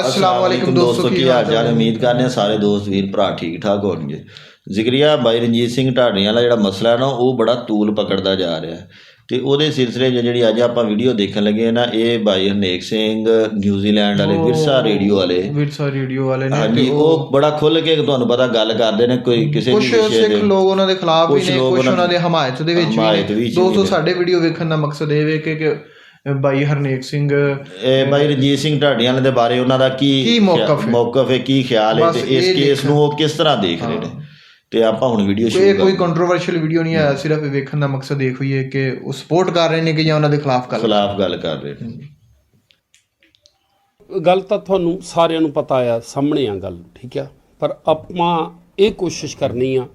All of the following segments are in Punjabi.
ਅਸਲਾਮ ਵਾਲੇਕੁਮ ਦੋਸਤੋ ਕੀ ਹਾਲ ਚਾਲ? ਉਮੀਦ ਕਰਨੇ ਹਾਂ ਸਾਰੇ ਦੋਸਤ ਵੀਰ ਭਰਾ ਠੀਕ ਠਾਕ ਹੋਣਗੇ। ਜ਼ਿਕਰੀਆ ਬਾਈ ਰਣਜੀਤ ਸਿੰਘ ਢਾਡੀਆਂ ਵਾਲਾ ਜਿਹੜਾ ਮਸਲਾ ਹੈ ਨਾ ਉਹ ਬੜਾ ਤੂਲ ਪਕੜਦਾ ਜਾ ਰਿਹਾ ਹੈ। ਤੇ ਉਹਦੇ ਸਿਲਸਿਲੇ 'ਚ ਜਿਹੜੀ ਅੱਜ ਆਪਾਂ ਵੀਡੀਓ ਦੇਖਣ ਲੱਗੇ ਨਾ ਇਹ ਬਾਈ ਹਰਨੇਕ ਸਿੰਘ ਨਿਊਜ਼ੀਲੈਂਡ ਵਾਲੇ ਵਿਰਸਾ ਰੇਡੀਓ ਵਾਲੇ। ਵਿਰਸਾ ਰੇਡੀਓ ਵਾਲੇ ਨੇ ਹਾਂਜੀ ਉਹ ਬੜਾ ਖੁੱਲ ਕੇ ਤੁਹਾਨੂੰ ਪਤਾ ਗੱਲ ਕਰਦੇ ਨੇ ਕੋਈ ਕਿਸੇ ਵੀ ਕੁਝ ਵਿਸ਼ੇ ਸਿੱਖ ਦੇ ਲੋਕ ਉਹਨਾਂ ਦੇ ਖਿਲਾਫ ਵੀ ਨੇ ਕੁਝ ਉਹਨਾਂ ਦੇ ਹਮਾਇਤ ਦੇ ਵਿੱਚ ਵੀ ਨੇ। ਦੋਸਤੋ ਸਾਡੇ ਵੀਡੀਓ ਵੇਖਣ ਦਾ ਮਕਸਦ ਇਹ ਵੇ ਕਿ ਕਿ ਬਾਈ ਹਰਨੇਕ ਸਿੰਘ ਇਹ ਬਾਈ ਰਣਜੀਤ ਸਿੰਘ ਢਾਡੀਆਂ ਵਾਲੇ ਦੇ ਬਾਰੇ ਉਹਨਾਂ ਦਾ ਕੀ ਕੀ ਮੌਕਫ ਹੈ? ਮੌਕਫ ਹੈ ਕੀ ਖਿਆਲ ਹੈ ਤੇ ਇਸ ਕੇਸ ਨੂੰ ਉਹ ਕਿਸ ਤਰ੍ਹਾਂ ਦੇਖ ਰਹੇ ਨੇ? ਤੇ ਆਪਾਂ ਹੁਣ ਵੀਡੀਓ ਸ਼ੁਰੂ ਇਹ ਕੋਈ ਕੰਟਰੋਵਰਸ਼ੀਅਲ ਵੀਡੀਓ ਨਹੀਂ ਹੈ ਸਿਰਫ ਇਹ ਵੇਖਣ ਦਾ ਮਕਸਦ ਇਹ ਹੋਈ ਹੈ ਕਿ ਉਹ ਸਪੋਰਟ ਕਰ ਰਹੇ ਨੇ ਕਿ ਜਾਂ ਉਹਨਾਂ ਦੇ ਖਿਲਾਫ ਕਰ ਖਿਲਾਫ ਗੱਲ ਕਰ ਰਹੇ ਨੇ। ਗੱਲ ਤਾਂ ਤੁਹਾਨੂੰ ਸਾਰਿਆਂ ਨੂੰ ਪਤਾ ਆ ਸਾਹਮਣੇ ਆ ਗੱਲ ਠੀਕ ਆ? ਪਰ ਆਪਾਂ ਇਹ ਕੋਸ਼ਿਸ਼ ਕਰਨੀ ਆ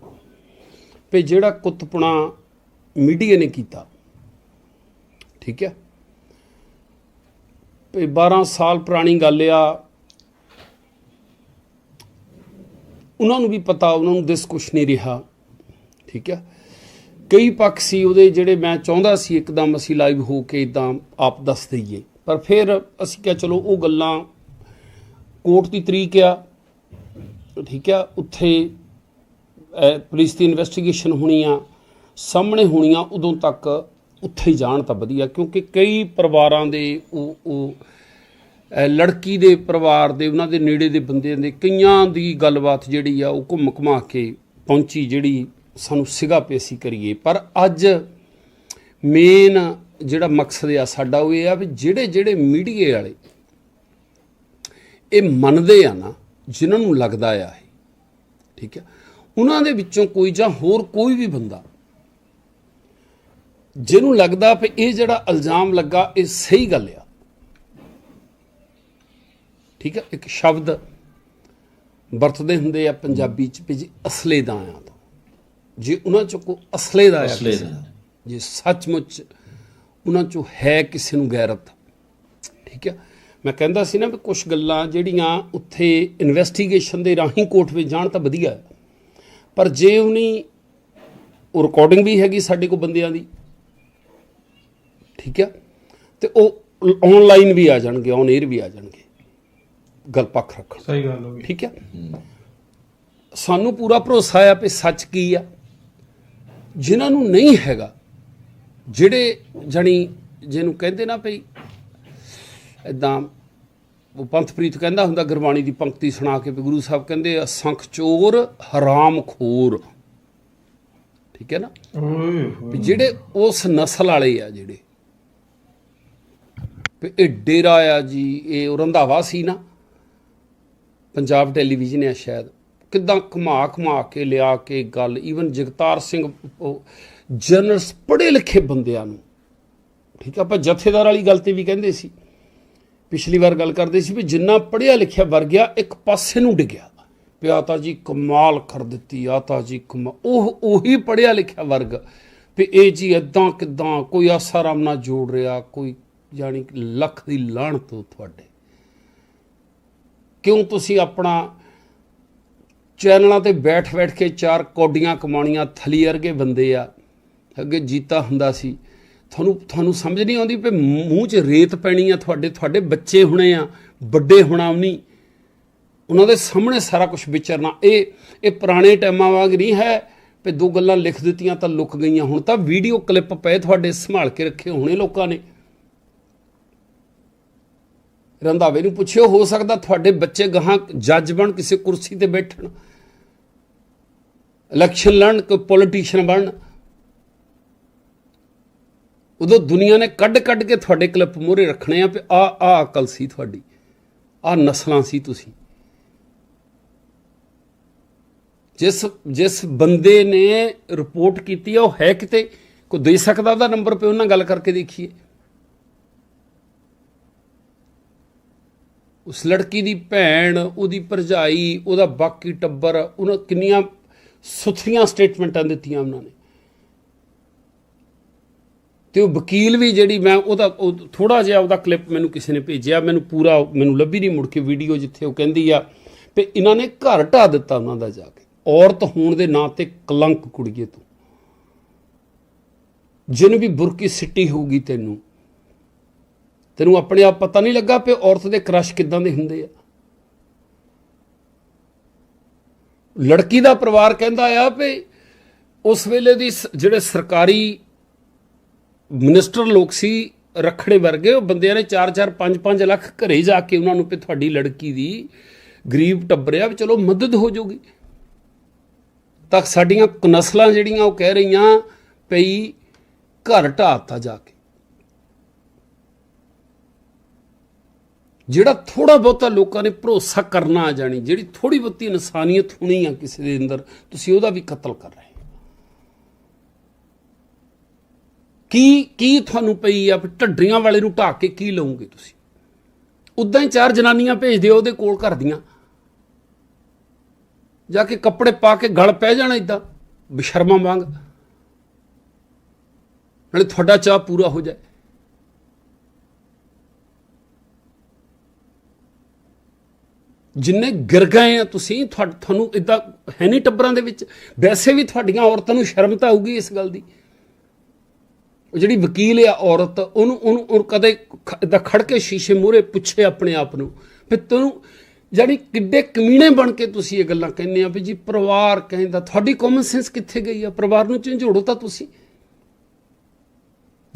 ਵੀ ਜਿਹੜਾ ਕੁੱਤਪੁਣਾ ਮੀਡੀਆ ਨੇ ਕੀਤਾ ਠੀਕ ਆ? ਵੀ 12 ਸਾਲ ਪੁਰਾਣੀ ਗੱਲ ਆ। ਉਹਨਾਂ ਨੂੰ ਵੀ ਪਤਾ, ਉਹਨਾਂ ਨੂੰ ਦਿਸ ਕੁਛ ਨਹੀਂ ਰਿਹਾ। ਠੀਕ ਆ? ਕਈ ਪੱਖ ਸੀ ਉਹਦੇ ਜਿਹੜੇ ਮੈਂ ਚਾਹੁੰਦਾ ਸੀ ਇੱਕਦਮ ਅਸੀਂ ਲਾਈਵ ਹੋ ਕੇ ਇਦਾਂ ਆਪ ਦੱਸ ਦਈਏ। ਪਰ ਫਿਰ ਅਸੀਂ ਕਿਹਾ, ਚਲੋ ਉਹ ਗੱਲਾਂ ਕੋਰਟ ਦੀ ਤਰੀਕ ਆ। ਠੀਕ ਆ? ਉੱਥੇ ਪੁਲਿਸ ਦੀ ਇਨਵੈਸਟੀਗੇਸ਼ਨ ਹੋਣੀ ਆ। ਸਾਹਮਣੇ ਹੋਣੀ ਆ ਉਦੋਂ ਤੱਕ ਉੱਥੇ ਹੀ ਜਾਣ ਤਾਂ ਵਧੀਆ, ਕਿਉਂਕਿ ਕਈ ਪਰਿਵਾਰਾਂ ਦੇ ਉਹ ਉਹ ਲੜਕੀ ਦੇ ਪਰਿਵਾਰ ਦੇ, ਉਹਨਾਂ ਦੇ ਨੇੜੇ ਦੇ ਬੰਦਿਆਂ ਦੇ ਕਈਆਂ ਦੀ ਗੱਲਬਾਤ ਜਿਹੜੀ ਆ, ਉਹ ਘੁੰਮ ਘੁਮਾ ਕੇ ਪਹੁੰਚੀ ਜਿਹੜੀ ਸਾਨੂੰ ਸਿਗਾ ਪੇਸੀ ਕਰੀਏ। ਪਰ ਅੱਜ ਮੇਨ ਜਿਹੜਾ ਮਕਸਦ ਆ ਸਾਡਾ ਉਹ ਇਹ ਆ ਵੀ ਜਿਹੜੇ ਜਿਹੜੇ ਮੀਡੀਏ ਵਾਲੇ ਇਹ ਮੰਨਦੇ ਆ ਨਾ, ਜਿਨ੍ਹਾਂ ਨੂੰ ਲੱਗਦਾ ਆ ਇਹ, ਠੀਕ ਹੈ ਉਹਨਾਂ ਦੇ ਵਿੱਚੋਂ ਕੋਈ ਜਾਂ ਹੋਰ ਕੋਈ ਵੀ ਬੰਦਾ ਜਿਹਨੂੰ ਲੱਗਦਾ ਵੀ ਇਹ ਜਿਹੜਾ ਇਲਜ਼ਾਮ ਲੱਗਾ ਇਹ ਸਹੀ ਗੱਲ ਆ। ਠੀਕ ਹੈ ਇੱਕ ਸ਼ਬਦ ਵਰਤਦੇ ਹੁੰਦੇ ਆ ਪੰਜਾਬੀ ਚ ਵੀ ਜੀ ਅਸਲੇ ਦਾ ਆ ਤਾਂ। ਜੇ ਉਹਨਾਂ ਚ ਕੋਈ ਅਸਲੇ ਦਾ ਆ ਅਸਲੇ ਦਾ। ਜੇ ਸੱਚਮੁੱਚ ਉਹਨਾਂ ਚੋਂ ਹੈ ਕਿਸੇ ਨੂੰ ਗੈਰਤ ਠੀਕ ਹੈ ਮੈਂ ਕਹਿੰਦਾ ਸੀ ਨਾ ਵੀ ਕੁਝ ਗੱਲਾਂ ਜਿਹੜੀਆਂ ਉੱਥੇ ਇਨਵੈਸਟੀਗੇਸ਼ਨ ਦੇ ਰਾਹੀਂ ਕੋਰਟ ਵਿੱਚ ਜਾਣ ਤਾਂ ਵਧੀਆ। ਪਰ ਜੇ ਉਹਨੀ ਉਹ ਰਿਕਾਰਡਿੰਗ ਵੀ ਹੈਗੀ ਸਾਡੇ ਕੋਲ ਬੰਦਿਆਂ ਦੀ ਠੀਕ ਹੈ ਤੇ ਉਹ ਆਨਲਾਈਨ ਵੀ ਆ ਜਾਣਗੇ ਔਨ 에ਅਰ ਵੀ ਆ ਜਾਣਗੇ। ਗੱਲ ਪੱਖ ਰੱਖਣ। ਸਹੀ ਗੱਲ ਹੋ ਗਈ। ਠੀਕ ਹੈ ਸਾਨੂੰ ਪੂਰਾ ਭਰੋਸਾ ਆ ਵੀ ਸੱਚ ਕੀ ਆ। ਜਿਨ੍ਹਾਂ ਨੂੰ ਨਹੀਂ ਹੈਗਾ ਜਿਹੜੇ ਜਣੀ ਜਿਹਨੂੰ ਕਹਿੰਦੇ ਨਾ ਭਈ ਇਦਾਂ ਉਹ ਪੰਥਪ੍ਰੀਤ ਕਹਿੰਦਾ ਹੁੰਦਾ ਗੁਰਬਾਣੀ ਦੀ ਪੰਕਤੀ ਸੁਣਾ ਕੇ ਵੀ ਗੁਰੂ ਸਾਹਿਬ ਕਹਿੰਦੇ ਆ ਸੰਖ ਚੋਰ ਹਰਾਮ ਖੋਰ। ਠੀਕ ਹੈ ਨਾ? ਜਿਹੜੇ ਉਸ ਨਸਲ ਵਾਲੇ ਆ ਜਿਹੜੇ ਵੀ ਇਹ ਡੇਰਾ ਆ ਜੀ, ਇਹ ਉਹ ਰੰਧਾਵਾ ਸੀ ਨਾ। ਪੰਜਾਬ ਟੈਲੀਵਿਜ਼ਨ ਆ ਸ਼ਾਇਦ। ਕਿਦਾਂ ਘੁਮਾ ਘੁਮਾ ਕੇ ਲਿਆ ਕੇ ਗੱਲ ਈਵਨ ਜਗਤਾਰ ਸਿੰਘ, ਉਹ ਪੜ੍ਹੇ ਲਿਖੇ ਬੰਦਿਆਂ ਨੂੰ। ਠੀਕ ਆ, ਆਪਾਂ ਜਥੇਦਾਰ ਵਾਲੀ ਗੱਲ ਤੇ ਵੀ ਕਹਿੰਦੇ ਸੀ। ਪਿਛਲੀ ਵਾਰ ਗੱਲ ਕਰਦੇ ਸੀ ਵੀ ਜਿੰਨਾ ਪੜ੍ਹਿਆ ਲਿਖਿਆ ਵਰਗਿਆ ਇੱਕ ਪਾਸੇ ਨੂੰ ਡਿੱਗਿਆ ਪਿਆ ਤਾਂ ਜੀ ਕਮਾਲ ਕਰ ਦਿੱਤੀ ਆਤਾ ਜੀ ਕਮਾ, ਉਹ, ਉਹੀ ਪੜ੍ਹਿਆ ਲਿਖਿਆ ਵਰਗ। ਵੀ ਇਹ ਜੀ ਇਦਾਂ ਕਿਦਾਂ, ਕੋਈ ਆਸਾਰਾਮ ਨਾਲ ਜੋੜ ਰਿਹਾ, ਕੋਈ ਜਾਣੀ ਕਿ ਲੱਖ ਦੀ ਲਾਹਣ ਤੋਂ ਤੁਹਾਡੇ। ਕਿਉਂ ਤੁਸੀਂ ਆਪਣਾ ਚੈਨਲਾਂ ਤੇ ਬੈਠ ਬੈਠ ਕੇ ਚਾਰ ਕੌਡੀਆਂ ਕਮਾਉਣੀਆਂ ਥਲੀ ਵਰਗੇ ਬੰਦੇ ਆ, ਅੱਗੇ ਜੀਤਾ ਹੁੰਦਾ ਸੀ। ਤੁਹਾਨੂੰ ਤੁਹਾਨੂੰ ਸਮਝ ਨਹੀਂ ਆਉਂਦੀ ਵੀ ਮੂੰਹ 'ਚ ਰੇਤ ਪੈਣੀ ਆ ਤੁਹਾਡੇ ਤੁਹਾਡੇ ਬੱਚੇ ਹੋਣੇ ਆ, ਵੱਡੇ ਹੋਣਾ ਨਹੀਂ। ਉਹਨਾਂ ਦੇ ਸਾਹਮਣੇ ਸਾਰਾ ਕੁਝ ਵਿਚਰਨਾ। ਇਹ ਇਹ ਪੁਰਾਣੇ ਟਾਈਮਾਂ ਵਾਂਗ ਨਹੀਂ ਹੈ ਵੀ ਦੋ ਗੱਲਾਂ ਲਿਖ ਦਿੱਤੀਆਂ ਤਾਂ ਲੁਕ ਗਈਆਂ ਹੁਣ। ਤਾਂ ਵੀਡੀਓ ਕਲਿੱਪ ਪਏ ਤੁਹਾਡੇ, ਸੰਭਾਲ ਕੇ ਰੱਖੇ ਹੋਣੇ ਲੋਕਾਂ ਨੇ। ਰੰਧਾਵੇ ਨੂੰ ਪੁੱਛਿਓ, ਹੋ ਸਕਦਾ ਤੁਹਾਡੇ ਬੱਚੇ ਗਾਹਾਂ ਜੱਜ ਬਣ, ਕਿਸੇ ਕੁਰਸੀ ਤੇ ਬੈਠਣ। ਇਲੈਕਸ਼ਨ ਲੜਨ, ਕੋਈ ਪੋਲੀਟੀਸ਼ੀਅਨ ਬਣ। ਉਦੋਂ ਦੁਨੀਆ ਨੇ ਕੱਢ ਕੱਢ ਕੇ ਤੁਹਾਡੇ ਕਲਿੱਪ ਮੂਹਰੇ ਰੱਖਣੇ ਆ ਵੀ ਆ ਆ ਅਕਲ ਸੀ ਤੁਹਾਡੀ, ਆ ਨਸਲਾਂ ਸੀ ਤੁਸੀਂ। ਜਿਸ ਜਿਸ ਬੰਦੇ ਨੇ ਰਿਪੋਰਟ ਕੀਤੀ ਆ, ਉਹ ਹੈ ਕਿਤੇ? ਕੋਈ ਦੇ ਸਕਦਾ ਉਹਦਾ ਨੰਬਰ ਪੇ ਉਹਨਾਂ ਗੱਲ ਕਰਕੇ ਦੇਖੀਏ। ਉਸ ਲੜਕੀ ਦੀ ਭੈਣ, ਉਹਦੀ ਭਰਜਾਈ, ਉਹਦਾ ਬਾਕੀ ਟੱਬਰ, ਉਹਨਾਂ ਕਿੰਨੀਆਂ ਸੁਥਰੀਆਂ ਸਟੇਟਮੈਂਟਾਂ ਦਿੱਤੀਆਂ ਉਹਨਾਂ ਨੇ। ਤੇ ਉਹ ਵਕੀਲ ਵੀ ਜਿਹੜੀ ਮੈਂ ਉਹਦਾ ਥੋੜਾ ਜਿਹਾ ਉਹਦਾ ਕਲਿੱਪ ਮੈਨੂੰ ਕਿਸੇ ਨੇ ਭੇਜਿਆ, ਮੈਨੂੰ ਪੂਰਾ ਮੈਨੂੰ ਲੱਭੀ ਨਹੀਂ ਮੁੜ ਕੇ ਵੀਡੀਓ ਜਿੱਥੇ ਉਹ ਕਹਿੰਦੀ ਆ ਵੀ ਇਹਨਾਂ ਨੇ ਘਰ ਢਾ ਦਿੱਤਾ ਉਹਨਾਂ ਦਾ ਜਾ ਕੇ। ਔਰਤ ਹੋਣ ਦੇ ਨਾਂ ਤੇ ਕਲੰਕ ਕੁੜੀਏ ਤੂੰ। ਜਿਹਨੂੰ ਵੀ ਬੁਰਕੀ ਸਿੱਟੀ ਹੋਊਗੀ ਤੈਨੂੰ ਤੈਨੂੰ ਆਪਣੇ ਆਪ ਪਤਾ ਨਹੀਂ ਲੱਗਾ ਕਿ ਔਰਤ ਦੇ ਕਰਸ਼ ਕਿਦਾਂ ਦੇ ਹੁੰਦੇ ਆ। ਲੜਕੀ ਦਾ ਪਰਿਵਾਰ ਕਹਿੰਦਾ ਆ ਕਿ ਉਸ ਵੇਲੇ ਦੀ ਜਿਹੜੇ ਸਰਕਾਰੀ ਮਿਨਿਸਟਰ ਲੋਕ ਸੀ ਰਖੜੇ ਵਰਗੇ, ਉਹ ਬੰਦਿਆਂ ਨੇ 4-4 5-5 ਲੱਖ ਘਰੇ ਜਾ ਕੇ ਉਹਨਾਂ ਨੂੰ ਕਿ ਤੁਹਾਡੀ ਲੜਕੀ ਦੀ ਗਰੀਬ ਟੱਬਰਿਆ ਵੀ ਚਲੋ ਮਦਦ ਹੋ ਜਾਊਗੀ ਤਾਂ ਸਾਡੀਆਂ ਨਸਲਾਂ ਜਿਹੜੀਆਂ ਉਹ ਕਹਿ ਰਹੀਆਂ ਪਈ ਘਰ ਢਾਤਾ ਜਾ ਕੇ। ਜਿਹੜਾ ਥੋੜਾ ਬਹੁਤਾ ਲੋਕਾਂ ਨੇ ਭਰੋਸਾ ਕਰਨਾ ਆ ਜਾਣੀ, ਜਿਹੜੀ ਥੋੜੀ ਬਹੁਤੀ ਇਨਸਾਨੀਅਤ ਹੋਣੀ ਆ ਕਿਸੇ ਦੇ ਅੰਦਰ, ਤੁਸੀਂ ਉਹਦਾ ਵੀ ਕਤਲ ਕਰ ਰਹੇ ਕੀ ਕੀ ਤੁਹਾਨੂੰ ਪਈ ਆ ਵੀ ਢੱਡਰੀਆਂ ਵਾਲੇ ਨੂੰ ਢਾਕ ਕੇ ਕੀ ਲਓਗੇ ਤੁਸੀਂ? ਉਦਾਂ ਹੀ ਚਾਰ ਜਨਾਨੀਆਂ ਭੇਜ ਦਿਓ ਉਹਦੇ ਕੋਲ ਘਰ ਦੀਆਂ। ਜਾ ਕੇ ਕੱਪੜੇ ਪਾ ਕੇ ਗਲ ਪੈ ਜਾਣਾ ਇਦਾਂ ਬਸ਼ਰਮਾ ਵਾਂਗ ਨਾਲੇ ਤੁਹਾਡਾ ਚਾਹ ਪੂਰਾ ਹੋ ਜਾਏ। ਜਿੰਨੇ ਗਿਰ ਗਏ ਆ ਤੁਸੀਂ ਤੁਹਾ- ਤੁਹਾਨੂੰ ਇਦਾਂ ਹੈ ਨਹੀਂ ਟੱਬਰਾਂ ਦੇ ਵਿੱਚ। ਵੈਸੇ ਵੀ ਤੁਹਾਡੀਆਂ ਔਰਤਾਂ ਨੂੰ ਸ਼ਰਮ ਤਾਂ ਆਊਗੀ ਇਸ ਗੱਲ ਦੀ। ਉਹ ਜਿਹੜੀ ਵਕੀਲ ਆ ਔਰਤ, ਉਹਨੂੰ ਉਹਨੂੰ ਉਹ ਕਦੇ ਇਦਾਂ ਖੜ ਕੇ ਸ਼ੀਸ਼ੇ ਮੂਹਰੇ ਪੁੱਛੇ ਆਪਣੇ ਆਪ ਨੂੰ। ਫਿਰ ਤੈਨੂੰ ਜਿਹੜੀ ਕਿੱਡੇ ਕਮੀਣੇ ਬਣ ਕੇ ਤੁਸੀਂ ਇਹ ਗੱਲਾਂ ਕਹਿੰਦੇ ਆ ਵੀ ਜੀ ਪਰਿਵਾਰ ਕਹਿੰਦਾ, ਤੁਹਾਡੀ ਕਾਮਨ ਸੈਂਸ ਕਿੱਥੇ ਗਈ ਆ? ਪਰਿਵਾਰ ਨੂੰ ਝੰਜੋੜੋ ਤਾਂ ਤੁਸੀਂ।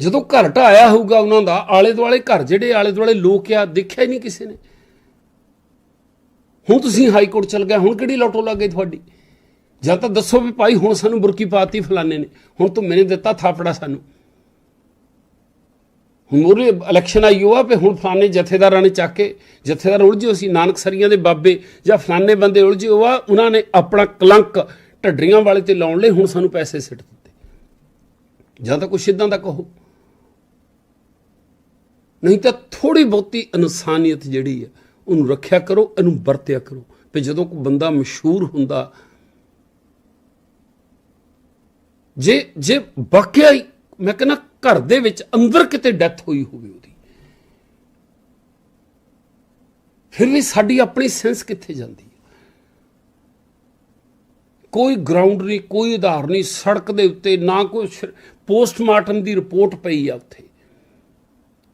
ਜਦੋਂ ਘਰ ਢਾਇਆ ਹੋਊਗਾ ਉਹਨਾਂ ਦਾ ਆਲੇ ਦੁਆਲੇ ਘਰ ਜਿਹੜੇ ਆਲੇ ਦੁਆਲੇ ਲੋਕ ਆ, ਦੇਖਿਆ ਹੀ ਨਹੀਂ ਕਿਸੇ ਨੇ। ਹੁਣ ਤੁਸੀਂ ਹਾਈ ਕੋਰਟ ਚਲ ਗਏ, ਹੁਣ ਕਿਹੜੀ ਲੋਟੋ ਲੱਗ ਗਈ ਤੁਹਾਡੀ? ਜਾਂ ਤਾਂ ਦੱਸੋ ਵੀ ਭਾਈ, ਹੁਣ ਸਾਨੂੰ ਬੁਰਕੀ ਪਾਤੀ ਫਲਾਣੇ ਨੇ। ਹੁਣ ਤੂੰ ਮੈਨੇ ਦਿੱਤਾ ਥਾਪੜਾ ਸਾਨੂੰ। ਹੁਣ ਮੋਰੇ ਇਲੈਕਸ਼ਨ ਆਈ ਹੋਆ ਵੀ ਹੁਣ ਫਲਾਣੇ ਜਥੇਦਾਰਾਂ ਨੇ ਚੱਕ ਕੇ, ਜਥੇਦਾਰ ਉਲਝੇ ਹੋਏ ਸੀ, ਨਾਨਕ ਸਰੀਆਂ ਦੇ ਬਾਬੇ ਜਾਂ ਫਲਾਣੇ ਬੰਦੇ ਉਲਝੇ ਹੋਆ, ਉਹਨਾਂ ਨੇ ਆਪਣਾ ਕਲੰਕ ਢੱਡਰੀਆਂ ਵਾਲੇ ਤੇ ਲਾਉਣ ਲਈ ਹੁਣ ਸਾਨੂੰ ਪੈਸੇ ਸਿੱਟ ਦਿੱਤੇ। ਜਾਂ ਤਾਂ ਕੁਛ ਇਦਾਂ ਦਾ ਕਹੋ। ਨਹੀਂ ਤਾਂ ਥੋੜੀ ਬਹੁਤੀ ਇਨਸਾਨੀਅਤ ਜਿਹੜੀ ਹੈ ਉਹਨੂੰ ਰੱਖਿਆ ਕਰੋ, ਇਹਨੂੰ ਵਰਤਿਆ ਕਰੋ। ਵੀ ਜਦੋਂ ਕੋਈ ਬੰਦਾ ਮਸ਼ਹੂਰ ਹੁੰਦਾ, ਜੇ ਜੇ ਵਾਕਿਆ ਹੀ ਮੈਂ ਕਹਿੰਦਾ ਘਰ ਦੇ ਵਿੱਚ ਅੰਦਰ ਕਿਤੇ ਡੈਥ ਹੋਈ ਹੋਵੇ ਉਹਦੀ, ਫਿਰ ਵੀ ਸਾਡੀ ਆਪਣੀ ਸੈਂਸ ਕਿੱਥੇ ਜਾਂਦੀ ਹੈ? ਕੋਈ ਗਰਾਊਂਡ ਨਹੀਂ, ਕੋਈ ਆਧਾਰ ਨਹੀਂ, ਸੜਕ ਦੇ ਉੱਤੇ ਨਾ ਕੋਈ ਪੋਸਟਮਾਰਟਮ ਦੀ ਰਿਪੋਰਟ ਪਈ ਆ ਉੱਥੇ।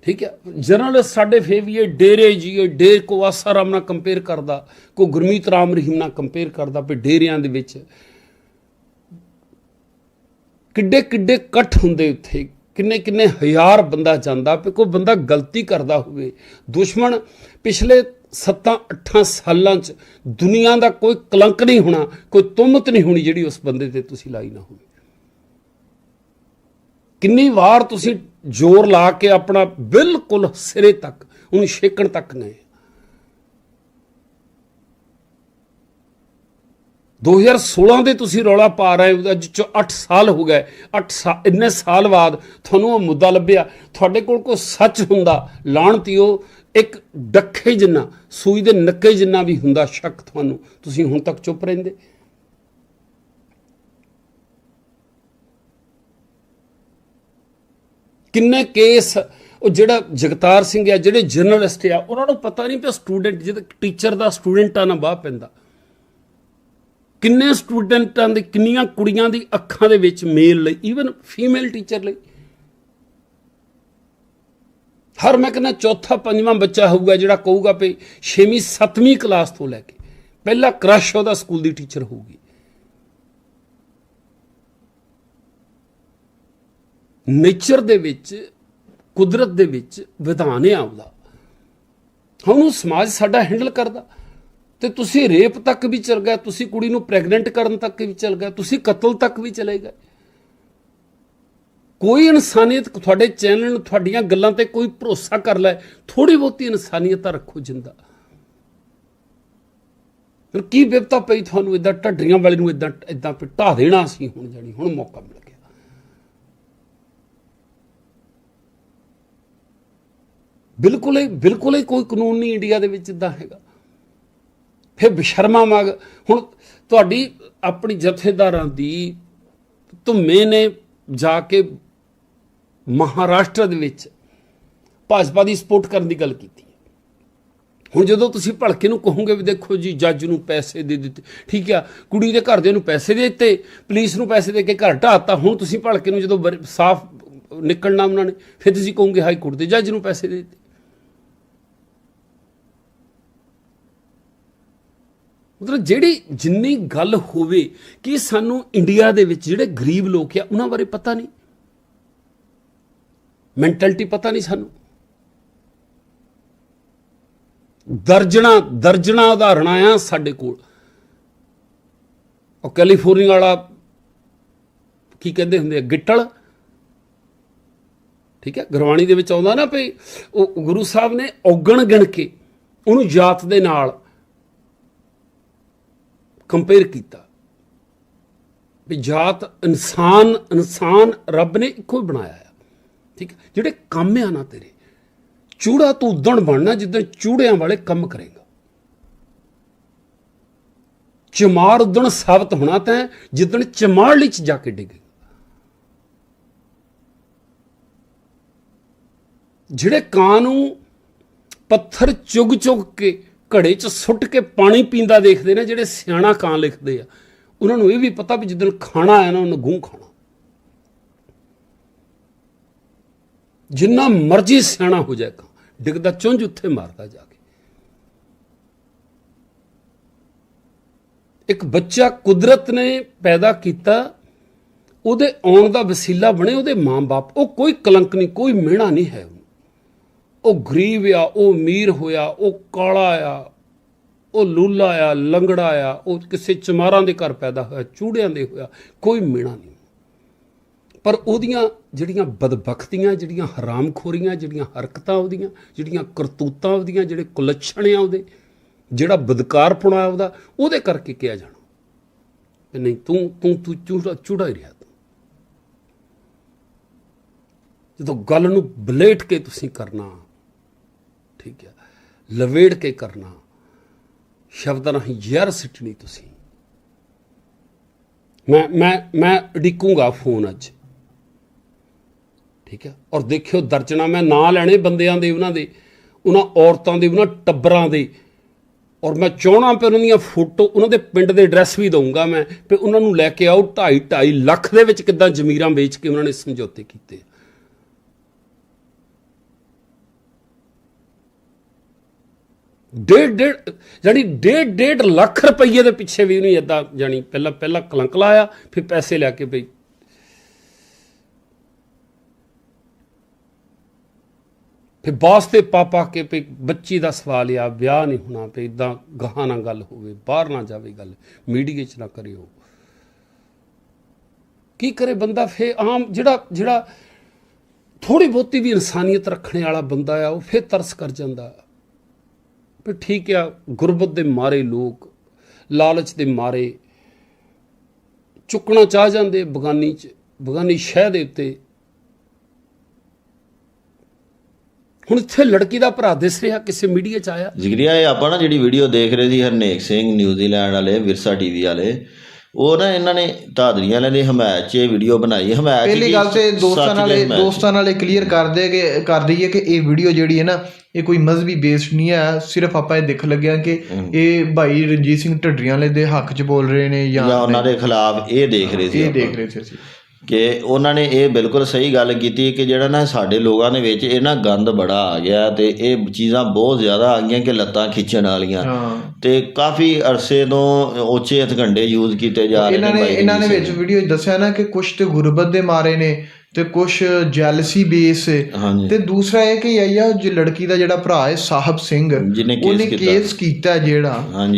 ਠੀਕ ਹੈ? ਜਰਨਲਿਸਟ ਸਾਡੇ ਫੇਵੀਏ ਡੇਰੇ ਜੀ ਡੇਰ ਡੇ ਕੋ ਆਸਾਰਾਮ ਨਾਲ ਕੰਪੇਅਰ ਕਰਦਾ, ਕੋ ਗੁਰਮੀਤ ਰਾਮ ਰਹੀਮ ਨਾਲ ਕੰਪੇਅਰ ਕਰਦਾ ਵੀ ਡੇਰਿਆਂ ਦੇ ਵਿੱਚ। ਕਿੱਡੇ ਕਿੱਡੇ ਇਕੱਠ ਹੁੰਦੇ ਉੱਥੇ, ਕਿੰਨੇ ਕਿੰਨੇ ਹਜ਼ਾਰ ਬੰਦਾ ਜਾਂਦਾ ਵੀ ਕੋਈ ਬੰਦਾ ਗਲਤੀ ਕਰਦਾ ਹੋਵੇ। ਦੁਸ਼ਮਣ ਪਿਛਲੇ 7-8 ਸਾਲਾਂ 'ਚ ਦੁਨੀਆ ਦਾ ਕੋਈ ਕਲੰਕ ਨਹੀਂ ਹੋਣਾ, ਕੋਈ ਤੁਮਤ ਨਹੀਂ ਹੋਣੀ ਜਿਹੜੀ ਉਸ ਬੰਦੇ ਤੇ ਤੁਸੀਂ ਲਾਈ ਨਾ ਹੋਵੇ। ਕਿੰਨੀ ਵਾਰ ਤੁਸੀਂ ਜ਼ੋਰ ਲਾ ਕੇ ਆਪਣਾ ਬਿਲਕੁਲ ਸਿਰੇ ਤੱਕ, ਉਹਨੂੰ ਛੇਕਣ ਤੱਕ ਗਏ 2016 ਦੇ ਤੁਸੀਂ ਰੌਲਾ ਪਾ ਰਹੇ ਹੋ, ਅੱਜ ਚ 8 ਸਾਲ ਹੋ ਗਏ 8 ਸਾਲ ਇੰਨੇ ਸਾਲ ਬਾਅਦ ਤੁਹਾਨੂੰ ਉਹ ਮੁੱਦਾ ਲੱਭਿਆ। ਤੁਹਾਡੇ ਕੋਲ ਕੋਈ ਸੱਚ ਹੁੰਦਾ ਲਾਣਤੀਓ ਇੱਕ ਡੱਖੇ ਜਿੰਨਾ, ਸੂਈ ਦੇ ਨੱਕੇ ਜਿੰਨਾ ਵੀ ਹੁੰਦਾ, ਸ਼ੱਕ ਤੁਹਾਨੂੰ, ਤੁਸੀਂ ਹੁਣ ਤੱਕ ਚੁੱਪ ਰਹਿੰਦੇ? ਕਿੰਨੇ ਕੇਸ, ਉਹ ਜਿਹੜਾ ਜਗਤਾਰ ਸਿੰਘ ਆ, ਜਿਹੜੇ ਜਰਨਲਿਸਟ ਆ, ਉਹਨਾਂ ਨੂੰ ਪਤਾ ਨਹੀਂ ਪਿਆ ਸਟੂਡੈਂਟ ਜਿਹਦਾ ਟੀਚਰ ਦਾ ਸਟੂਡੈਂਟਾਂ ਨਾਲ ਬਾਹ ਪੈਂਦਾ। ਕਿੰਨੇ ਸਟੂਡੈਂਟਾਂ ਦੇ, ਕਿੰਨੀਆਂ ਕੁੜੀਆਂ ਦੀ ਅੱਖਾਂ ਦੇ ਵਿੱਚ ਮੇਲ ਲਈ ਈਵਨ ਫੀਮੇਲ ਟੀਚਰ ਲਈ। ਹਰ ਮੈਂ ਕਹਿੰਦਾ ਚੌਥਾ, ਪੰਜਵਾਂ ਬੱਚਾ ਹੋਊਗਾ ਜਿਹੜਾ ਕਹੂਗਾ ਵੀ 6ਵੀਂ 7ਵੀਂ ਕਲਾਸ ਤੋਂ ਲੈ ਕੇ, ਪਹਿਲਾ ਕ੍ਰਸ਼ ਉਹਦਾ ਸਕੂਲ ਦੀ ਟੀਚਰ ਹੋਊਗੀ। ਨੇਚਰ ਦੇ ਵਿੱਚ, ਕੁਦਰਤ ਦੇ ਵਿੱਚ ਵਿਧਾਨ ਹੈ ਉਹਦਾ ਹੁਣ ਸਮਾਜ ਸਾਡਾ ਹੈਂਡਲ ਕਰਦਾ। ਤੇ ਤੁਸੀਂ ਰੇਪ ਤੱਕ ਵੀ ਚਲ ਗਏ, ਤੁਸੀਂ ਕੁੜੀ ਨੂੰ ਪ੍ਰੈਗਨੈਂਟ ਕਰਨ ਤੱਕ ਵੀ ਚਲ ਗਏ, ਤੁਸੀਂ ਕਤਲ ਤੱਕ ਵੀ ਚਲੇ ਗਏ। ਕੋਈ ਇਨਸਾਨੀਅਤ ਤੁਹਾਡੇ ਚੈਨਲ ਨੂੰ, ਤੁਹਾਡੀਆਂ ਗੱਲਾਂ ਤੇ ਕੋਈ ਭਰੋਸਾ ਕਰ ਲੈ ਥੋੜੀ ਬਹੁਤੀ ਇਨਸਾਨੀਅਤ ਤਾਂ ਰੱਖੋ ਜਿੰਦਾ। ਫਿਰ ਕੀ ਵਿਪਤਾ ਪਈ ਤੁਹਾਨੂੰ? ਇਦਾਂ ਢੱਡਰੀਆਂ ਵਾਲੇ ਨੂੰ ਇਦਾਂ ਇਦਾਂ ਢਾ ਦੇਣਾ ਸੀ ਹੁਣ ਜਾਣੀ, ਹੁਣ ਮੌਕਾ ਮਿਲ ਗਿਆ। ਬਿਲਕੁਲ ਹੀ ਬਿਲਕੁਲ ਹੀ ਕੋਈ ਕਾਨੂੰਨ ਨਹੀਂ ਇੰਡੀਆ ਦੇ ਵਿੱਚ ਇਦਾਂ ਹੈਗਾ। ਫਿਰ ਬਸ਼ਰਮਾ ਮਗ ਹੁਣ ਤੁਹਾਡੀ ਆਪਣੀ ਜਥੇਦਾਰਾਂ ਦੀ ਧੁੰਮੇ ਨੇ ਜਾ ਕੇ ਮਹਾਰਾਸ਼ਟਰ ਦੇ ਵਿੱਚ ਭਾਜਪਾ ਦੀ ਸਪੋਰਟ ਕਰਨ ਦੀ ਗੱਲ ਕੀਤੀ ਹੁਣ ਜਦੋਂ ਤੁਸੀਂ ਭਲਕੇ ਨੂੰ ਕਹੋਗੇ ਵੀ ਦੇਖੋ ਜੀ, ਜੱਜ ਨੂੰ ਪੈਸੇ ਦੇ ਦਿੱਤੇ, ਠੀਕ ਆ, ਕੁੜੀ ਦੇ ਘਰਦਿਆਂ ਨੂੰ ਪੈਸੇ ਦੇ ਦਿੱਤੇ, ਪੁਲਿਸ ਨੂੰ ਪੈਸੇ ਦੇ ਕੇ ਘਰ ਢਾਤਾ ਹੁਣ ਤੁਸੀਂ ਭਲਕੇ ਨੂੰ ਜਦੋਂ ਬਰ- ਸਾਫ਼ ਨਿਕਲਣਾ ਉਹਨਾਂ ਨੇ, ਫਿਰ ਤੁਸੀਂ ਕਹੋਗੇ ਹਾਈ ਕੋਰਟ ਦੇ ਜੱਜ ਨੂੰ ਪੈਸੇ ਦੇ ਦਿੱਤੇ। ਮਤਲਬ ਜਿਹੜੀ ਜਿੰਨੀ ਗੱਲ ਹੋਵੇ ਕਿ ਸਾਨੂੰ ਇੰਡੀਆ ਦੇ ਵਿੱਚ ਜਿਹੜੇ ਗਰੀਬ ਲੋਕ ਆ, ਉਹਨਾਂ ਬਾਰੇ ਪਤਾ ਨਹੀਂ। ਮੈਂਟੈਲਿਟੀ ਪਤਾ ਨਹੀਂ ਸਾਨੂੰ। ਦਰਜਣਾ ਦਰਜਣਾ ਉਦਾਹਰਣਾਂ ਆ ਸਾਡੇ ਕੋਲ। ਉਹ ਕੈਲੀਫੋਰਨੀਆ ਵਾਲਾ ਕੀ ਕਹਿੰਦੇ ਹੁੰਦੇ ਆ, ਗਿੱਟਲ? ਠੀਕ ਹੈ, ਗੁਰਬਾਣੀ ਦੇ ਵਿੱਚ ਆਉਂਦਾ ਨਾ ਭਈ, ਉਹ ਗੁਰੂ ਸਾਹਿਬ ਨੇ ਔਗਣ ਗਿਣ ਕੇ ਉਹਨੂੰ ਜਾਤ ਦੇ ਨਾਲ ਕੰਪੇਅਰ ਕੀਤਾ। ਵੀ ਜਾਤ ਇਨਸਾਨ ਇਨਸਾਨ ਰੱਬ ਨੇ ਇੱਕੋ ਹੀ ਬਣਾਇਆ ਆ। ਠੀਕ ਹੈ ਜਿਹੜੇ ਕੰਮ ਆ ਨਾ ਤੇਰੇ, ਚੂੜਾ ਤੂੰ ਉਦਣ ਬਣਨਾ ਜਿੱਦਣ ਚੂੜਿਆਂ ਵਾਲੇ ਕੰਮ ਕਰੇਗਾ। ਚਮਾਰ ਉਦਣ ਸਾਬਤ ਹੋਣਾ ਤੈਂ ਜਿੱਦਣ ਚਮਾਰ ਲਈ ਚ ਜਾ ਕੇ ਡਿੱਗੇ ਜਿਹੜੇ ਕਾਂ ਨੂੰ ਪੱਥਰ ਚੁਗ ਚੁਗ ਕੇ ਘੜੇ 'ਚ ਸੁੱਟ ਕੇ ਪਾਣੀ ਪੀਂਦਾ ਦੇਖਦੇ ਨੇ ਜਿਹੜੇ ਸਿਆਣਾ ਕਾਂ ਲਿਖਦੇ ਆ। ਉਹਨਾਂ ਨੂੰ ਇਹ ਵੀ ਪਤਾ ਵੀ ਜਿੱਦਣ ਖਾਣਾ ਆਇਆ ਨਾ, ਉਹਨੂੰ ਗੂੰ ਖਾਣਾ। ਜਿੰਨਾ ਮਰਜ਼ੀ ਸਿਆਣਾ ਹੋ ਜਾਏ ਕਾਂ, ਡਿੱਗਦਾ ਚੁੰਝ ਉੱਥੇ ਮਾਰਦਾ ਜਾ ਕੇ। ਇੱਕ ਬੱਚਾ ਕੁਦਰਤ ਨੇ ਪੈਦਾ ਕੀਤਾ, ਉਹਦੇ ਆਉਣ ਦਾ ਵਸੀਲਾ ਬਣੇ ਉਹਦੇ ਮਾਂ-ਬਾਪ, ਉਹ ਕੋਈ ਕਲੰਕ ਨਹੀਂ, ਕੋਈ ਮਿਹਣਾ ਨਹੀਂ ਹੈ ਉਹਨੂੰ। ਉਹ ਗਰੀਬ ਆ, ਉਹ ਅਮੀਰ ਹੋਇਆ, ਉਹ ਕਾਲਾ ਆ, ਉਹ ਲੂਲਾ ਆ, ਲੰਗੜਾ ਆ, ਉਹ ਕਿਸੇ ਚਮਾਰਾਂ ਦੇ ਘਰ ਪੈਦਾ ਹੋਇਆ, ਚੂੜਿਆਂ ਦੇ ਹੋਇਆ, ਕੋਈ ਮਿਹਣਾ ਨਹੀਂ। ਪਰ ਉਹਦੀਆਂ ਜਿਹੜੀਆਂ ਬਦਬਖਤੀਆਂ, ਜਿਹੜੀਆਂ ਹਰਾਮਖੋਰੀਆਂ, ਜਿਹੜੀਆਂ ਹਰਕਤਾਂ ਉਹਦੀਆਂ, ਜਿਹੜੀਆਂ ਕਰਤੂਤਾਂ ਉਹਦੀਆਂ, ਜਿਹੜੇ ਕੁਲੱਛਣ ਆ ਉਹਦੇ, ਜਿਹੜਾ ਬਦਕਾਰਪੁਣਾ ਉਹਦਾ, ਉਹਦੇ ਕਰਕੇ ਕਿਹਾ ਜਾਣਾ। ਵੀ ਨਹੀਂ, ਤੂੰ ਤੂੰ ਤੂੰ ਚੂੜਾ ਚੂੜਾ ਹੀ ਰਿਹਾ ਤੂੰ। ਜਦੋਂ ਗੱਲ ਨੂੰ ਬਲੇਟ ਕੇ ਤੁਸੀਂ ਕਰਨਾ ਠੀਕ ਹੈ। ਲਵੇੜ ਕੇ ਕਰਨਾ। ਸ਼ਬਦਾਂ ਰਾਹੀਂ ਜ਼ਹਿਰ ਸਿੱਟਣੀ ਤੁਸੀਂ। ਮੈਂ ਮੈਂ ਮੈਂ ਅਡਿੱਕੂੰਗਾ ਫੋਨ ਅੱਜ। ਠੀਕ ਹੈ। ਔਰ ਦੇਖਿਓ ਦਰਜਣਾ ਮੈਂ ਨਾਂ ਲੈਣੇ ਬੰਦਿਆਂ ਦੇ, ਉਹਨਾਂ ਦੇ, ਉਹਨਾਂ ਔਰਤਾਂ ਦੇ, ਉਹਨਾਂ ਟੱਬਰਾਂ ਦੇ। ਔਰ ਮੈਂ ਚਾਹਣਾ ਪੇ ਉਹਨਾਂ ਦੀਆਂ ਫੋਟੋ, ਉਹਨਾਂ ਦੇ ਪਿੰਡ ਦੇ ਐਡਰੈਸ ਵੀ ਦਊਂਗਾ ਮੈਂ। ਤੇ ਉਹਨਾਂ ਨੂੰ ਲੈ ਕੇ ਆਓ 2.5 2.5 ਲੱਖ ਦੇ ਵਿੱਚ ਕਿੱਦਾਂ ਜ਼ਮੀਰਾਂ ਵੇਚ ਕੇ ਉਹਨਾਂ ਨੇ ਸਮਝੌਤੇ ਕੀਤੇ। ਡੇਢ ਡੇਢ ਜਾਨੀ ਡੇਢ ਡੇਢ ਲੱਖ ਰੁਪਏ ਦੇ ਪਿੱਛੇ ਵੀ ਉਹਨੇ ਇਦਾਂ ਜਾਨੀ ਪਹਿਲਾਂ ਪਹਿਲਾਂ ਕਲੰਕ ਲਾਇਆ, ਫਿਰ ਪੈਸੇ ਲੈ ਕੇ ਬਈ। ਫਿਰ ਬਾਸ ਤੇ ਪਾਪਾ ਕੇ ਵੀ ਬੱਚੀ ਦਾ ਸਵਾਲ ਆ, ਵਿਆਹ ਨਹੀਂ ਹੋਣਾ ਤੇ ਇਦਾਂ ਗਾਹਾਂ ਨਾ ਗੱਲ ਹੋਵੇ, ਬਾਹਰ ਨਾ ਜਾਵੇ ਗੱਲ ਮੀਡੀਆ 'ਚ ਨਾ ਕਰਿਓ। ਕੀ ਕਰੇ ਬੰਦਾ? ਫੇ ਆਮ ਜਿਹੜਾ ਜਿਹੜਾ ਥੋੜੀ ਬਹੁਤੀ ਵੀ ਇਨਸਾਨੀਅਤ ਰੱਖਣੇ ਵਾਲਾ ਬੰਦਾ ਆ, ਉਹ ਫੇਰ ਤਰਸ ਕਰ ਜਾਂਦਾ। ਵੀ ਠੀਕ ਆ, ਗੁਰਬਤ ਦੇ ਮਾਰੇ ਲੋਕ, ਲਾਲਚ ਦੇ ਮਾਰੇ, ਚੁੱਕਣਾ ਚਾਹ ਜਾਂਦੇ ਬਗਾਨੀ ਚ, ਬਗਾਨੀ ਸ਼ਹਿ ਦੇ ਉੱਤੇ। ਹੁਣ ਇੱਥੇ ਲੜਕੀ ਦਾ ਭਰਾ ਦਿਸ ਰਿਹਾ, ਕਿਸੇ ਮੀਡੀਆ ਚ ਆਇਆ। ਜਿਗਰੀਆ ਇਹ ਆਪਾਂ ਨਾ ਜਿਹੜੀ ਵੀਡੀਓ ਦੇਖ ਰਹੇ ਸੀ ਹਰਨੇਕ ਸਿੰਘ, ਨਿਊਜ਼ੀਲੈਂਡ ਵਾਲੇ, ਵਿਰਸਾ ਟੀਵੀ ਵਾਲੇ ਉਹ ਨਾ ਇਹਨਾਂ ਨੇ ਧਾਦਰੀਆਂ ਵਾਲਿਆਂ ਦੀ ਹਮਾਇਤ 'ਚ ਇਹ ਵੀਡੀਓ ਬਣਾਈ ਹਮਾਇਤ ਪਹਿਲੀ? ਗੱਲ ਤੇ ਦੋਸਤਾਂ ਨਾਲ ਇਹ-। ਦੋਸਤਾਂ ਨਾਲ ਇਹ ਕਲੀਅਰ ਕਰ ਦੇ ਕਿ ਕਰ ਦਈਏ ਕਿ ਇਹ ਵੀਡੀਓ ਜਿਹੜੀ ਹੈ ਨਾ ਇਹ ਕੋਈ ਮਜ਼ਹਬੀ ਬੇਸਡ ਨਹੀਂ ਹੈ ਸਿਰਫ ਆਪਾਂ ਇਹ ਦੇਖ ਲੱਗਿਆ ਕਿ ਇਹ ਭਾਈ ਰਣਜੀਤ ਸਿੰਘ ਢੱਡਰੀਆਂ ਵਾਲੇ ਦੇ ਹੱਕ 'ਚ ਬੋਲ ਰਹੇ ਨੇ ਜਾਂ ਉਹਨਾਂ ਦੇ ਖਿਲਾਫ ਇਹ ਦੇਖ ਰਹੇ ਸੀ ਇਹ। ਦੇਖ ਰਹੇ ਸੀ ਕਿ ਉਹਨਾਂ ਨੇ ਇਹ ਬਿਲਕੁਲ ਸਹੀ ਗੱਲ ਕੀਤੀ ਕਿ ਜਿਹੜਾ ਨਾ ਸਾਡੇ ਲੋਕਾਂ ਦੇ ਵਿੱਚ ਇਹ ਨਾ ਗੰਦ ਬੜਾ ਆ ਗਿਆ ਤੇ ਇਹ ਚੀਜ਼ਾਂ ਬਹੁਤ ਜ਼ਿਆਦਾ ਆ ਗਈਆਂ ਕਿ ਲੱਤਾਂ ਖਿੱਚਣ ਵਾਲੀਆਂ। ਤੇ ਕਾਫੀ ਅਰਸੇ ਤੋਂ ਉੱਚੇ ਹਥਕੰਡੇ ਯੂਜ਼ ਕੀਤੇ ਜਾ ਰਹੇ ਇਹਨਾਂ ਨੇ ਇਹਨਾਂ ਨੇ ਰਣਜੀਤ ਵਿੱਚ ਵੀਡੀਓ ਦੱਸਿਆ ਨਾ ਕਿ ਕੁਝ ਤੇ ਗੁਰਬਤ ਦੇ ਮਾਰੇ ਨੇ। ਤੇ ਕੁਝ ਜੈਲਸੀ ਬੇਸ ਹਾਂਜੀ। ਤੇ ਦੂਸਰਾ ਇਹ ਕਿ ਆਇਆ ਜੋ ਲੜਕੀ ਦਾ ਜਿਹੜਾ ਭਰਾ ਹੈ ਸਾਹਿਬ ਸਿੰਘ ਉਹਨੇ। ਕੇਸ ਕੀਤਾ ਜਿਹੜਾ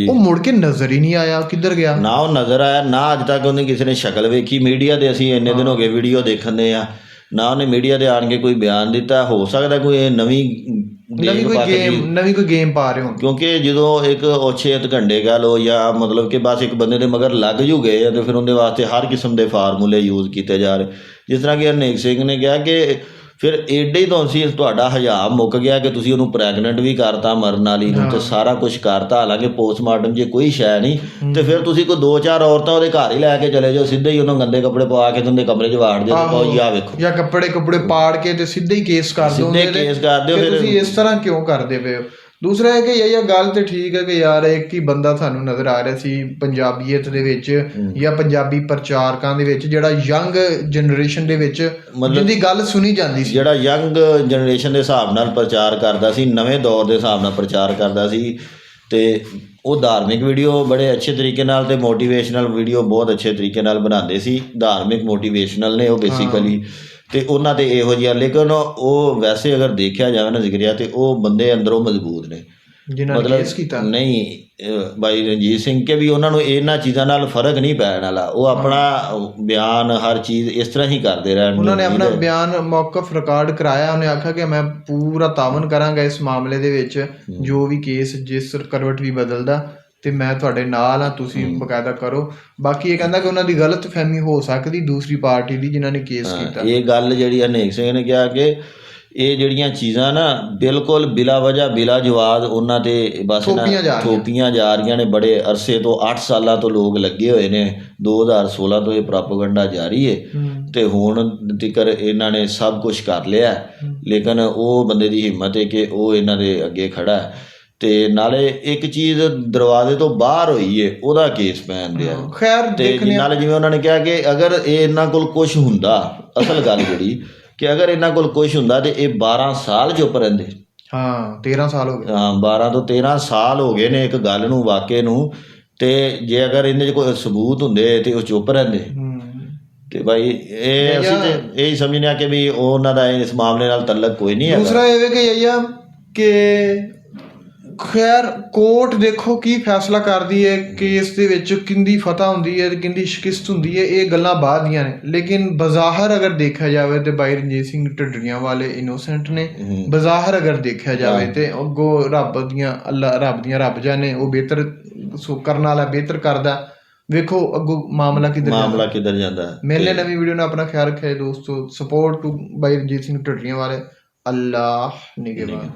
ਉਹ ਮੁੜ ਕੇ ਨਜ਼ਰ ਹੀ ਨਹੀਂ ਆਇਆ ਕਿੱਧਰ ਗਿਆ? ਨਾ ਉਹ ਨਜ਼ਰ ਆਇਆ ਨਾ ਅੱਜ ਤੱਕ ਉਹਨੇ ਕਿਸੇ ਨੇ ਸ਼ਕਲ ਵੇਖੀ। ਮੀਡੀਆ ਦੇ ਅਸੀਂ ਇੰਨੇ ਦਿਨ ਹੋ ਗਏ ਵੀਡੀਓ ਦੇਖਣਦੇ ਆ। ਨਾ ਉਹਨੇ ਮੀਡੀਆ ਦੇ ਆਣ ਕੇ ਕੋਈ ਬਿਆਨ ਦਿੱਤਾ ਹੋ ਸਕਦਾ ਕੋਈ ਇਹ ਨਵੀਂ ਨਵੀਂ ਕੋਈ। ਗੇਮ ਨਵੀਂ ਕੋਈ ਗੇਮ ਪਾ ਰਹੇ ਹੋਣ ਕਿਉਂਕਿ ਜਦੋਂ ਇੱਕ ਔਛੇ ਘੰਟੇ ਕਹ ਲੋ ਜਾਂ ਮਤਲਬ ਕਿ ਬਸ ਇੱਕ ਬੰਦੇ ਦੇ ਮਗਰ ਲੱਗ ਜੂ ਗਏ ਤੇ ਫਿਰ ਉਹਦੇ ਵਾਸਤੇ ਹਰ ਕਿਸਮ ਦੇ ਫਾਰਮੂਲੇ ਯੂਜ਼ ਕੀਤੇ ਜਾ ਰਹੇ ਜਿਸ ਤਰ੍ਹਾਂ ਕਿ ਹਰਨੇਕ ਸਿੰਘ ਨੇ ਕਿਹਾ ਕਿ ਫਿਰ ਏਡੇ ਤੋਂ ਸੀ ਤੁਹਾਡਾ ਹਜਾਮ ਮੁੱਕ ਗਿਆ ਕਿ ਤੁਸੀਂ ਉਹਨੂੰ ਪ੍ਰੈਗਨੈਂਟ ਵੀ ਕਰਤਾ ਮਰਨ ਵਾਲੀ ਨੂੰ ਤੇ ਸਾਰਾ ਕੁਝ ਕਰਤਾ। ਹਾਲਾਂਕਿ ਪੋਸਟਮਾਰਟਮ 'ਚ ਕੋਈ ਸ਼ੈ ਨਹੀਂ ਤੇ ਫਿਰ ਤੁਸੀਂ ਕੋਈ ਦੋ ਚਾਰ ਔਰਤਾਂ ਉਹਦੇ ਘਰ ਹੀ ਲੈ ਕੇ ਚਲੇ ਜਾਓ ਸਿੱਧੇ ਹੀ ਉਹਨੂੰ ਗੰਦੇ ਕੱਪੜੇ ਪਵਾ ਕੇ ਉਹਦੇ ਕਮਰੇ 'ਚ ਵਾੜ ਦਿਓ ਜੀ ਆ ਵੇਖੋ। ਜਾਂ ਕੱਪੜੇ ਕੱਪੜੇ ਪਾੜ ਕੇ ਤੇ ਸਿੱਧੇ ਹੀ ਕੇਸ ਕਰ ਸਿੱਧੇ ਦੋਗੇ ਤੇ। ਕੇਸ ਕਰ ਦਿਓ ਫਿਰ- ਤੁਸੀਂ ਇਸ ਤਰ੍ਹਾਂ ਕਿਉਂ ਕਰਦੇ ਪਏ ਹੋ? ਦੂਸਰਾ ਇਹ ਕਿ ਇਹ ਗੱਲ ਤੇ ਠੀਕ ਹੈ ਕਿ ਯਾਰ ਇੱਕ ਹੀ ਬੰਦਾ ਸਾਨੂੰ ਨਜ਼ਰ ਆ ਰਿਹਾ ਸੀ ਪੰਜਾਬੀਅਤ ਦੇ ਵਿੱਚ ਜਾਂ ਪੰਜਾਬੀ ਪ੍ਰਚਾਰਕਾਂ ਦੇ ਵਿੱਚ ਜਿਹੜਾ ਯੰਗ ਜਨਰੇਸ਼ਨ ਦੇ ਵਿੱਚ ਜਿਹਦੀ ਗੱਲ ਸੁਣੀ ਜਾਂਦੀ ਸੀ। ਜਿਹੜਾ ਯੰਗ ਜਨਰੇਸ਼ਨ ਦੇ ਹਿਸਾਬ ਨਾਲ ਪ੍ਰਚਾਰ ਕਰਦਾ ਸੀ ਨਵੇਂ ਦੌਰ ਦੇ ਹਿਸਾਬ ਨਾਲ ਪ੍ਰਚਾਰ ਕਰਦਾ ਸੀ ਤੇ ਉਹ ਧਾਰਮਿਕ ਵੀਡੀਓ ਬੜੇ ਅੱਛੇ ਤਰੀਕੇ ਨਾਲ ਤੇ ਮੋਟੀਵੇਸ਼ਨਲ ਵੀਡੀਓ ਬਹੁਤ ਅੱਛੇ ਤਰੀਕੇ ਨਾਲ ਬਣਾਉਂਦੇ ਸੀ। ਧਾਰਮਿਕ ਮੋਟੀਵੇਸ਼ਨਲ ਨੇ ਉਹ ਬੇਸਿਕਲੀ ਤੇ ਉਹਨਾਂ ਤੇ ਇਹੋ ਜਿਹਾ ਲੇਕਿਨ ਉਹ ਵੈਸੇ ਅਗਰ ਦੇਖਿਆ ਜਾਵੇ ਨਾ ਜ਼ਿਕਰਿਆ ਤੇ ਉਹ ਬੰਦੇ ਅੰਦਰੋਂ ਮਜ਼ਬੂਤ ਨੇ। ਜਿਨ੍ਹਾਂ ਨੇ ਕੇਸ ਕੀਤਾ। ਨਹੀਂ ਬਾਈ ਰਣਜੀਤ ਸਿੰਘ ਕੇ ਵੀ ਉਹਨਾਂ ਨੂੰ ਇਹਨਾਂ ਚੀਜ਼ਾਂ ਨਾਲ ਫ਼ਰਕ ਨਹੀਂ ਪੈਣ ਵਾਲਾ। ਉਹ ਆਪਣਾ ਬਿਆਨ ਹਰ ਚੀਜ਼ ਇਸ ਤਰ੍ਹਾਂ ਹੀ ਕਰਦੇ ਰਹਿਣ ਉਹਨਾਂ ਨੇ ਆਪਣਾ ਬਿਆਨ ਮੌਕਫ ਰਿਕਾਰਡ ਕਰਾਇਆ। ਉਹਨੇ ਆਖਿਆ ਕਿ ਮੈਂ ਪੂਰਾ ਤਾਵਨ ਕਰਾਂਗਾ ਇਸ ਮਾਮਲੇ ਦੇ ਵਿੱਚ। ਜੋ ਵੀ ਕੇਸ ਜਿਸ ਕਰਵਟ ਵੀ ਬਦਲਦਾ ਤੇ ਮੈਂ ਤੁਹਾਡੇ ਨਾਲ ਆ ਤੁਸੀਂ ਬਕਾਇਦਾ ਕਰੋ। ਬਾਕੀ ਇਹ ਕਹਿੰਦਾ ਕਿ ਉਹਨਾਂ ਦੀ ਗਲਤ ਫਹਿਮੀ ਹੋ ਸਕਦੀ ਦੂਸਰੀ ਪਾਰਟੀ ਦੀ ਜਿਨ੍ਹਾਂ ਨੇ ਕੇਸ ਕੀਤਾ। ਇਹ ਗੱਲ ਜਿਹੜੀ ਅਨੇਕ ਸਿੰਘ ਨੇ ਕਿਹਾ ਕਿ ਇਹ ਜਿਹੜੀਆਂ ਚੀਜ਼ਾਂ ਨਾ ਬਿਲਕੁਲ ਬਿਲਾ ਵਜ੍ਹਾ ਬਿਲਾ ਜਵਾਬ ਉਹਨਾਂ ਤੇ ਬਸ ਨਾ ਥੋਪੀਆਂ ਜਾ ਰਹੀਆਂ। ਨੇ। ਬੜੇ ਅਰਸੇ ਤੋਂ 8 ਸਾਲਾਂ ਤੋਂ ਲੋਕ ਲੱਗੇ ਹੋਏ ਨੇ। 2016 ਤੋਂ ਇਹ ਪ੍ਰੋਪਗੈਂਡਾ ਜਾਰੀ ਹੈ। ਤੇ ਹੁਣ ਤੀਕਰ ਇਹਨਾਂ ਨੇ ਸਭ ਕੁਝ ਕਰ ਲਿਆ। ਲੇਕਿਨ ਉਹ ਬੰਦੇ ਦੀ ਹਿੰਮਤ ਹੈ ਕਿ ਉਹ ਇਹਨਾਂ ਦੇ ਅੱਗੇ ਖੜਾ ਹੈ। ਤੇ ਨਾਲੇ ਇੱਕ ਚੀਜ਼ ਦਰਵਾਜ਼ੇ ਤੋਂ ਬਾਹਰ ਹੋਈ ਏ ਉਹਦਾ ਕੇਸ ਪੈਣ ਦਿਆ। ਖੈਰ ਦੇਖਨੇ ਨਾਲ ਜਿਵੇਂ ਉਹਨਾਂ ਨੇ ਕਿਹਾ ਕਿ ਅਗਰ ਇਹ ਇਹਨਾਂ ਕੋਲ ਕੁਝ ਹੁੰਦਾ ਅਸਲ ਗੱਲ ਜਿਹੜੀ ਕਿ ਅਗਰ ਇਹਨਾਂ ਕੋਲ ਕੁਝ ਹੁੰਦਾ ਤੇ ਇਹ 12 ਸਾਲ ਚੁੱਪ ਰਹਿੰਦੇ। ਹਾਂ 13 ਸਾਲ ਹੋ ਗਏ। ਹਾਂ 12 ਤੋਂ 13 ਸਾਲ ਹੋ ਗਏ ਨੇ ਇੱਕ ਗੱਲ ਨੂੰ ਵਾਕੇ ਨੂੰ। ਤੇ ਜੇ ਅਗਰ ਇਹਦੇ 'ਚ ਕੋਈ ਸਬੂਤ ਹੁੰਦੇ ਤੇ ਉਹ ਚੁੱਪ ਰਹਿੰਦੇ। ਹੂੰ। ਤੇ ਭਾਈ ਇਹ ਅਸੀਂ ਤੇ ਇਹ ਹੀ ਸਮਝਨੇ ਆ ਕਿ ਵੀ ਉਹ ਉਹਨਾਂ ਦਾ ਇਸ ਮਾਮਲੇ ਨਾਲ ਤਲਕ ਕੋਈ ਨਹੀਂ ਹੈਗਾ। ਦੂਸਰਾ ਇਹ ਵੇ ਕਿ ਯਈਆ ਕਿ ਖੈਰ ਕੋਰਟ ਦੇਖੋ ਕੀ ਫੈਸਲਾ ਕਰਦੀ ਹੈ ਕੇਸ ਦੇ ਵਿੱਚ ਕਿੰਦੀ ਫਤਹ ਹੁੰਦੀ ਹੈ ਕਿੰਦੀ ਸ਼ਿਕਸਤ ਹੁੰਦੀ ਹੈ ਇਹ ਗੱਲਾਂ ਬਾਅਦ ਦੀਆਂ ਨੇ। ਲੇਕਿਨ ਬਜ਼ਾਹਰ ਅਗਰ ਦੇਖਿਆ ਜਾਵੇ ਤੇ ਬਾਈ ਰਣਜੀਤ ਸਿੰਘ ਢੱਡਰੀਆਂ ਵਾਲੇ ਇਨੋਸੈਂਟ ਨੇ ਬਜ਼ਾਹਰ ਅਗਰ ਦੇਖਿਆ ਜਾਵੇ ਤੇ ਅੱਗੋਂ ਰੱਬ ਦੀਆਂ ਅੱਲਾ ਰੱਬ ਦੀਆਂ ਰੱਬ ਜਾਨੇ ਉਹ ਬਿਹਤਰ ਸੋ ਕਰਨ ਵਾਲਾ ਬਿਹਤਰ ਕਰਦਾ। ਵੇਖੋ ਅੱਗੋਂ ਮਾਮਲਾ ਕਿੱਧਰ ਜਾਂਦਾ। ਮਾਮਲਾ ਕਿੱਧਰ ਜਾਂਦਾ। ਹੈ। ਮਿਲਨੇ ਨਵੀਂ ਵੀਡੀਓ ਨਾਲ ਆਪਣਾ ਖਿਆਲ ਰੱਖਿਆ ਦੋਸਤੋ। ਸਪੋਰਟ ਟੂ ਬਾਈ ਰਣਜੀਤ ਸਿੰਘ ਢੱਡਰੀਆਂ ਵਾਲੇ। ਅੱਲਾਹ ਨਿਗਹਿਬਾਨ